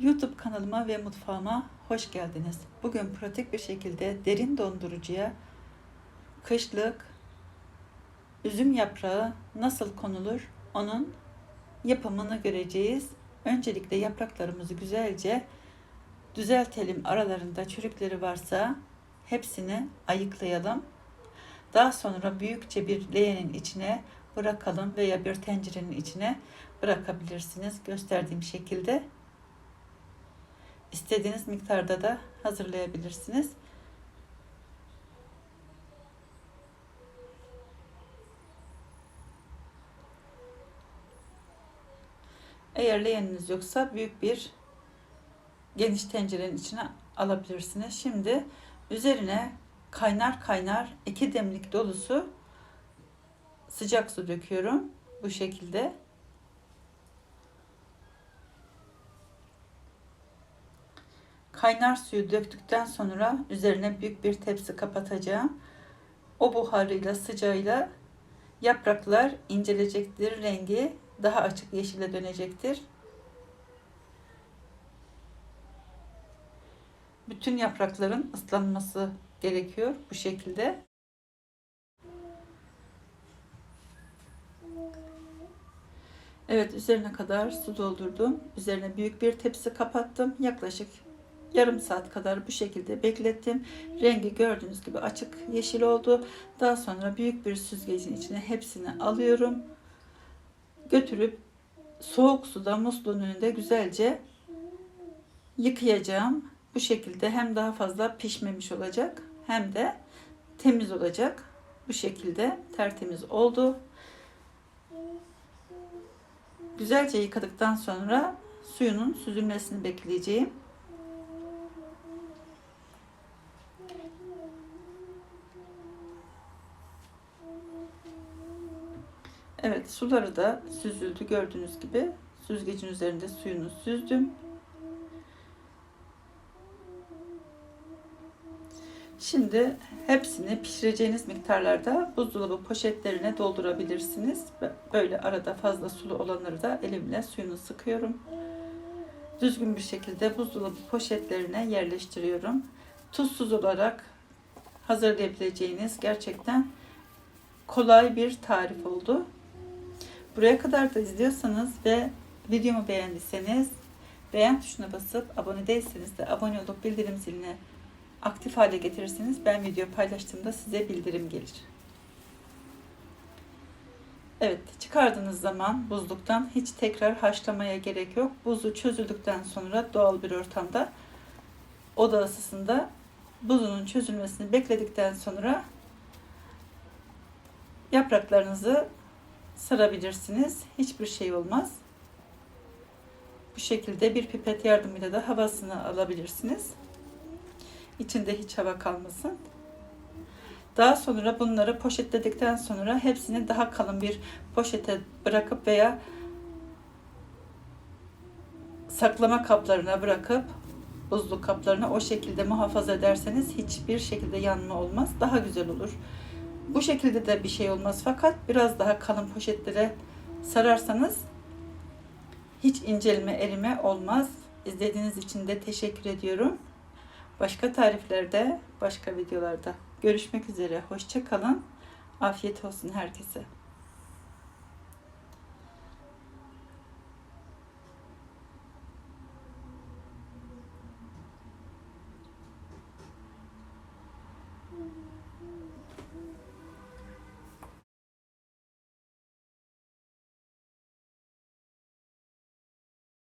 YouTube kanalıma ve mutfağıma hoş geldiniz. Bugün pratik bir şekilde derin dondurucuya kışlık üzüm yaprağı nasıl konulur onun yapımını göreceğiz. Öncelikle yapraklarımızı güzelce düzeltelim. Aralarında çürükleri varsa hepsini ayıklayalım. Daha sonra büyükçe bir leğenin içine bırakalım veya bir tencerenin içine bırakabilirsiniz gösterdiğim şekilde. İstediğiniz miktarda da hazırlayabilirsiniz. Eğer leğeniniz yoksa büyük bir geniş tencerenin içine alabilirsiniz. Şimdi üzerine kaynar kaynar iki demlik dolusu sıcak su döküyorum. Bu şekilde. Kaynar suyu döktükten sonra üzerine büyük bir tepsi kapatacağım. O buharıyla sıcağıyla yapraklar incelecektir. Rengi daha açık yeşile dönecektir. Bütün yaprakların ıslanması gerekiyor bu şekilde. Evet üzerine kadar su doldurdum. Üzerine büyük bir tepsi kapattım. Yaklaşık yarım saat kadar bu şekilde beklettim. Rengi gördüğünüz gibi açık yeşil oldu. Daha sonra büyük bir süzgecin içine hepsini alıyorum. Götürüp soğuk suda musluğun önünde güzelce yıkayacağım. Bu şekilde hem daha fazla pişmemiş olacak hem de temiz olacak. Bu şekilde tertemiz oldu. Güzelce yıkadıktan sonra suyunun süzülmesini bekleyeceğim. Evet suları da süzüldü gördüğünüz gibi. Süzgecin üzerinde suyunu süzdüm. Şimdi hepsini pişireceğiniz miktarlarda buzdolabı poşetlerine doldurabilirsiniz. Böyle arada fazla sulu olanları da elimle suyunu sıkıyorum. Düzgün bir şekilde buzdolabı poşetlerine yerleştiriyorum. Tuzsuz olarak hazırlayabileceğiniz gerçekten kolay bir tarif oldu. Buraya kadar da izliyorsanız ve videomu beğendiyseniz beğen tuşuna basıp abone değilseniz de abone olup bildirim ziline aktif hale getirirseniz ben video paylaştığımda size bildirim gelir. Evet çıkardığınız zaman buzluktan hiç tekrar haşlamaya gerek yok. Buzu çözüldükten sonra doğal bir ortamda oda ısısında buzunun çözülmesini bekledikten sonra yapraklarınızı sarabilirsiniz. Hiçbir şey olmaz. Bu şekilde bir pipet yardımıyla da havasını alabilirsiniz. İçinde hiç hava kalmasın. Daha sonra bunları poşetledikten sonra hepsini daha kalın bir poşete bırakıp veya saklama kaplarına bırakıp buzluk kaplarına o şekilde muhafaza ederseniz hiçbir şekilde yanma olmaz. Daha güzel olur. Bu şekilde de bir şey olmaz fakat biraz daha kalın poşetlere sararsanız hiç incelme erime olmaz. İzlediğiniz için de teşekkür ediyorum. Başka tariflerde, başka videolarda görüşmek üzere. Hoşça kalın. Afiyet olsun herkese.